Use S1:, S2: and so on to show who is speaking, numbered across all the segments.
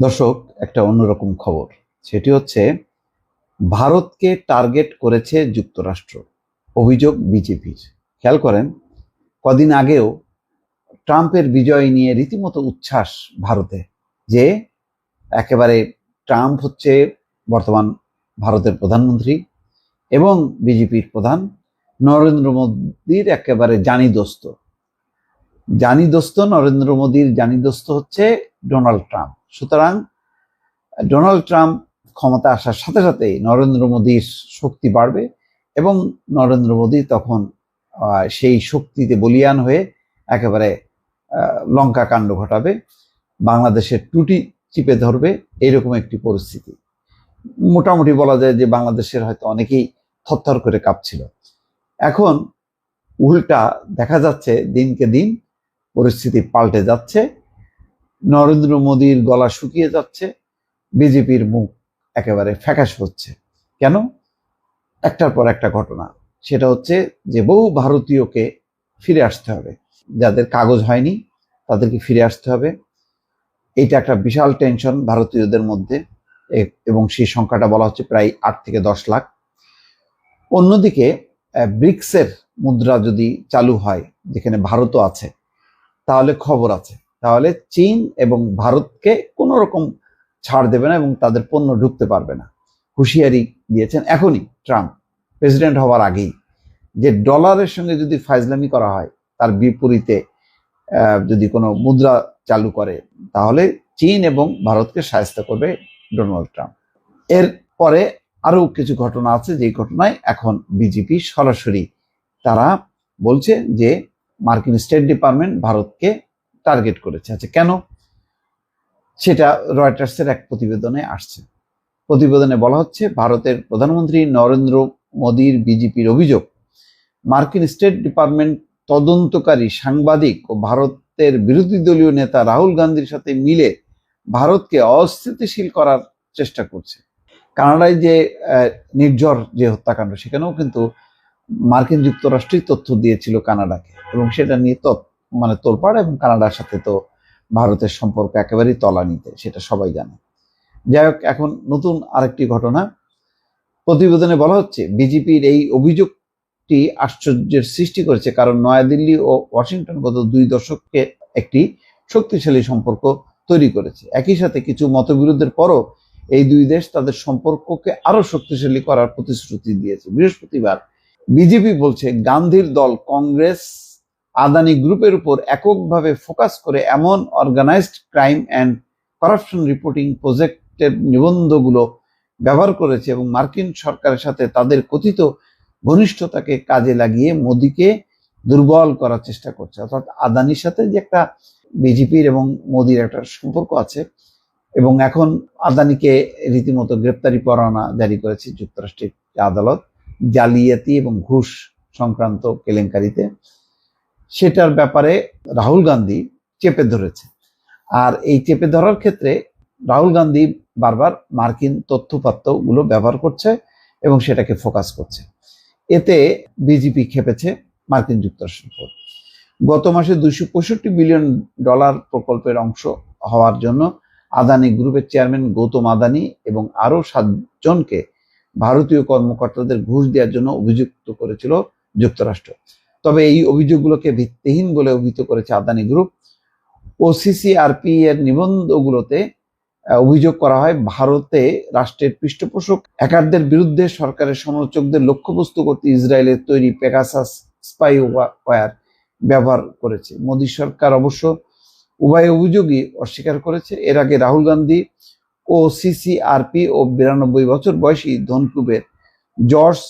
S1: দর্শক, একটা অন্যরকম খবর। সেটি হচ্ছে, ভারতকে টার্গেট করেছে যুক্তরাষ্ট্র। অভিযোগ বিজেপির। খেয়াল করেন, কদিন আগেও ট্রাম্পের বিজয় নিয়ে রীতিমতো উচ্ছ্বাস ভারতে যে একেবারে ট্রাম্প হচ্ছে বর্তমান ভারতের প্রধানমন্ত্রী এবং বিজেপির প্রধান নরেন্দ্র মোদীর একেবারে জানি দোস্ত। জানি দোস্ত নরেন্দ্র মোদীর জানি দোস্ত হচ্ছে ডোনাল্ড ট্রাম্প। সুতরাং ডোনাল্ড ট্রাম্প ক্ষমতা আসার সাথে সাথেই নরেন্দ্র মোদীর শক্তি বাড়বে এবং নরেন্দ্র মোদী তখন সেই শক্তিতে বলিয়ান হয়ে একেবারে লঙ্কা কাণ্ড ঘটাবে, বাংলাদেশের টুটি চিপে ধরবে, এরকম একটি পরিস্থিতি। মোটামুটি বলা যায় যে বাংলাদেশের হয়তো অনেকেই থরথর করে কাঁপছিল। এখন উল্টা দেখা যাচ্ছে দিনকে দিন পরিস্থিতি পাল্টে যাচ্ছে। নরেন্দ্র মোদীর গলা শুকিয়ে যাচ্ছে, বিজেপির মুখ একেবারে ফ্যাকাশ হচ্ছে। কেন? একটার পর একটা ঘটনা। সেটা হচ্ছে যে বহু ভারতীয়কে ফিরে আসতে হবে। যাদের কাগজ হয়নি, তাদেরকে ফিরে আসতে হবে। এটা একটা বিশাল টেনশন ভারতীয়দের মধ্যে এবং সেই সংখ্যাটা বলা হচ্ছে প্রায় আট থেকে দশ লাখ। অন্যদিকে ব্রিক্সের মুদ্রা যদি চালু হয়, যেখানে ভারতও আছে, তাহলে খবর আছে। তাহলে চীন এবং ভারতকে কোনো রকম ছাড় দেবে না এবং তাদের পণ্য ঢুকতে পারবে না। হুঁশিয়ারি দিয়েছেন এখনই ট্রাম্প, প্রেসিডেন্ট হওয়ার আগেই। যে ডলারের সঙ্গে যদি ফাইজলামি করা হয়, তার বিপরীতে যদি কোনো মুদ্রা চালু করে, তাহলে চীন এবং ভারতকে সাহায্য করবে ডোনাল্ড ট্রাম্প। এর পরে আরও কিছু ঘটনা আছে, যেই ঘটনায় এখন বিজেপি সরাসরি তারা বলছে যে মার্কিন স্টেট ডিপার্টমেন্ট ভারতকে টার্গেট করেছে। আচ্ছা কেন? সেটা রয়টার্সের এক প্রতিবেদনে আসছে। প্রতিবেদনে বলা হচ্ছে, ভারতের প্রধানমন্ত্রী নরেন্দ্র মোদীর বিজেপির অভিযোগ, মার্কিন স্টেট ডিপার্টমেন্ট তদন্তকারী সাংবাদিক ও ভারতের বিরোধী দলীয় নেতা রাহুল গান্ধীর সাথে মিলে ভারতকে অস্থিতিশীল করার চেষ্টা করছে। কানাডায় যে নির্ঝর যে হত্যাকাণ্ড, সেখানেও কিন্তু মার্কিন যুক্তরাষ্ট্রই তথ্য দিয়েছিল কানাডাকে এবং সেটা নিয়ে তথ্য মানে তোলপাড় এবং কানাডার সাথে তো ভারতের সম্পর্ক একেবারেই তলানিতে, সেটা সবাই জানে। যাই হোক, এখন নতুন আরেকটি ঘটনা। প্রতিবেদনে বলা হচ্ছে, বিজেপির এই অভিযোগটি আশ্চর্যের সৃষ্টি করেছে কারণ নয়াদিল্লি ও ওয়াশিংটন গত দুই দশককে একটি শক্তিশালী সম্পর্ক তৈরি করেছে। একই সাথে কিছু মতবিরোধের পরও এই দুই দেশ তাদের সম্পর্ককে আরও শক্তিশালী করার প্রতিশ্রুতি দিয়েছে। বৃহস্পতিবার বিজেপি বলছে, গান্ধীর দল কংগ্রেস আদানি গ্রুপের উপর এককভাবে ফোকাস করে এমন organised crime and corruption reporting প্রজেক্টের নিবন্ধগুলো ব্যবহার করেছে এবং মার্কিন সরকারের সাথে তাদের কথিত ঘনিষ্ঠতাকে কাজে লাগিয়ে মোদীকে দুর্বল করার চেষ্টা করছে। অর্থাৎ আদানির সাথে যে একটা বিজেপির এবং মোদির একটা সম্পর্ক আছে এবং এখন আদানিকে রীতিমতো গ্রেপ্তারি পরোয়ানা জারি করেছে যুক্তরাষ্ট্রের আদালত, জালিয়াতি এবং ঘুষ সংক্রান্ত কেলেঙ্কারিতে। সেটার ব্যাপারে রাহুল গান্ধী চেপে ধরেছে। আর এই চেপে ধরার ক্ষেত্রে রাহুল গান্ধী বারবার মার্কিন তথ্যপাত্রগুলো ব্যবহার করছে এবং সেটাকে ফোকাস করছে। এতে বিজেপি খেপেছে মার্কিন যুক্তরাষ্ট্রের উপর। গত মাসে দুইশো পঁয়ষট্টি বিলিয়ন ডলার প্রকল্পের অংশ হওয়ার জন্য আদানি গ্রুপের চেয়ারম্যান গৌতম আদানি এবং আরও সাতজনকে ভারতীয় কর্মকর্তাদের ঘুষ দেওয়ার জন্য অভিযুক্ত করেছিল যুক্তরাষ্ট্র। তবে এই অভিযোগগুলোকে ভিত্তিহীন বলে অভিহিত করেছে আদানি গ্রুপ। ও সিসিআরপি এর নিবন্ধগুলোতে অভিযোগ করা হয় ভারতে রাষ্ট্রের পৃষ্ঠপোষক হ্যাকারদের বিরুদ্ধে সরকারের সমালোচকদের লক্ষ্যবস্তু করতে ইসরায়েলের তৈরি পেগাসাস স্পাই ওয়্যার ব্যবহার করেছে। মোদী সরকার অবশ্য উভয় অভিযোগই অস্বীকার করেছে। এর আগে রাহুল গান্ধী ও সিসিআরপি ও বিরানব্বই বছর বয়সী ধনকুবের জর্জ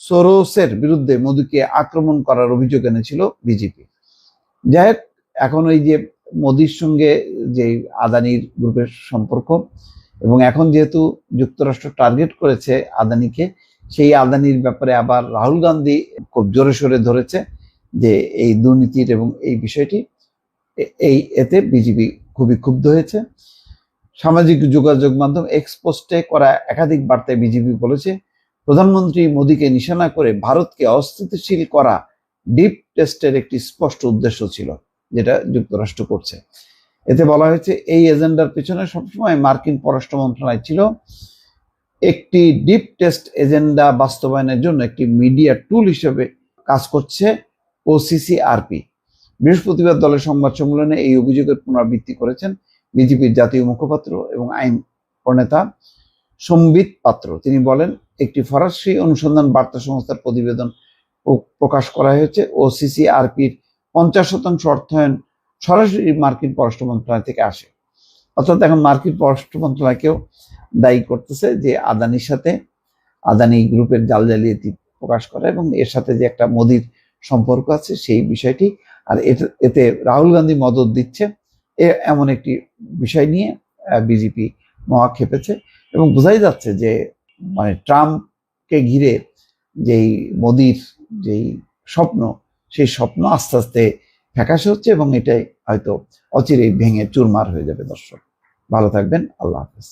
S1: সোরোসের বিরুদ্ধে মোদীকে আক্রমণ করার অভিযোগ এনেছিল বিজেপি। যাই এখন ওই যে মোদির সঙ্গে যে আদানির গ্রুপের সম্পর্ক এবং এখন যেহেতু যুক্তরাষ্ট্র টার্গেট করেছে আদানিকে, সেই আদানির ব্যাপারে আবার রাহুল গান্ধী খুব জোরে সোরে ধরেছে যে এই দুর্নীতির এবং এই বিষয়টি এই এতে বিজেপি খুবই ক্ষুব্ধ হয়েছে। সামাজিক যোগাযোগ মাধ্যম এক্সপোস্টে করা একাধিক বার্তায় বিজেপি বলেছে প্রধানমন্ত্রী মোদীকে নিশানা করে ভারতকে অস্থিতিশীল করা ডিপ টেস্টের একটি স্পষ্ট উদ্দেশ্য ছিল, যেটা যুক্তরাষ্ট্র করছে। এতে বলা হয়েছে, এই এজেন্ডার পেছনে সবসময় মার্কিন পররাষ্ট্র মন্ত্রণালয় ছিল। একটি ডিপ টেস্ট এজেন্ডা বাস্তবায়নের জন্য একটি মিডিয়া টুল হিসেবে কাজ করছে ওসিসিআরপি বৃহস্পতিবার দলের সংবাদ সম্মেলনে এই অভিযোগের পুনরাবৃত্তি করেছেন বিজেপির জাতীয় মুখপাত্র এবং আইন প্রণেতা সম্বিত পাত্র। তিনি বলেন একটি ফরাসি অনুসন্ধান বার্তা সংস্থার প্রতিবেদন প্রকাশ করা হয়েছে। ও সিসিআরপির পঞ্চাশ শতাংশ অর্থায়ন সরাসরি মার্কিন পররাষ্ট্র মন্ত্রণালয় থেকে আসে। অর্থাৎ এখন মার্কিন পররাষ্ট্র মন্ত্রণালয়কেও দায়ী করতেছে যে আদানির সাথে আদানি গ্রুপের জাল জালিয়াতি প্রকাশ করা এবং এর সাথে যে একটা মোদির সম্পর্ক আছে সেই বিষয়টি আর এতে রাহুল গান্ধী মদত দিচ্ছে। এ এমন একটি বিষয় নিয়ে বিজেপি মহা খেপেছে এবং বোঝাই যাচ্ছে যে মানে ট্রাম্পকে ঘিরে যেই মোদির যেই স্বপ্ন, সেই স্বপ্ন আস্তে আস্তে ফ্যাকাশে হচ্ছে এবং এটাই হয়তো অচিরেই ভেঙে চুরমার হয়ে যাবে দর্শক। ভালো থাকবেন, আল্লাহ হাফেজ।